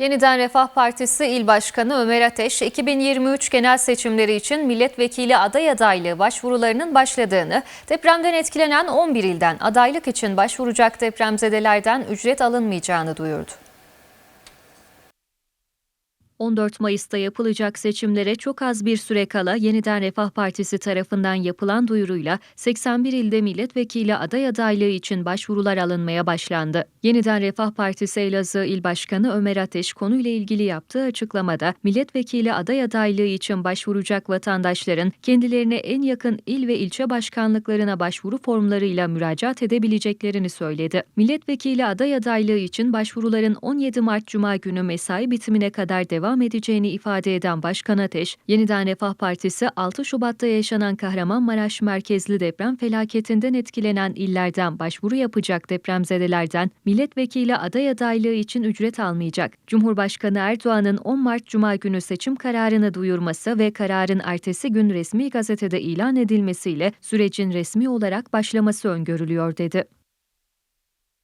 Yeniden Refah Partisi İl Başkanı Ömer Ateş, 2023 genel seçimleri için milletvekili aday adaylığı başvurularının başladığını, depremden etkilenen 11 ilden adaylık için başvuracak depremzedelerden ücret alınmayacağını duyurdu. 14 Mayıs'ta yapılacak seçimlere çok az bir süre kala Yeniden Refah Partisi tarafından yapılan duyuruyla 81 ilde milletvekili aday adaylığı için başvurular alınmaya başlandı. Yeniden Refah Partisi Elazığ İl Başkanı Ömer Ateş konuyla ilgili yaptığı açıklamada milletvekili aday adaylığı için başvuracak vatandaşların kendilerine en yakın il ve ilçe başkanlıklarına başvuru formlarıyla müracaat edebileceklerini söyledi. Milletvekili aday adaylığı için başvuruların 17 Mart Cuma günü mesai bitimine kadar devam edeceğini ifade eden Başkan Ateş, Yeniden Refah Partisi 6 Şubat'ta yaşanan Kahramanmaraş merkezli deprem felaketinden etkilenen illerden başvuru yapacak depremzedelerden milletvekili aday adaylığı için ücret almayacak. Cumhurbaşkanı Erdoğan'ın 10 Mart Cuma günü seçim kararını duyurması ve kararın ertesi gün resmi gazetede ilan edilmesiyle sürecin resmi olarak başlaması öngörülüyor dedi.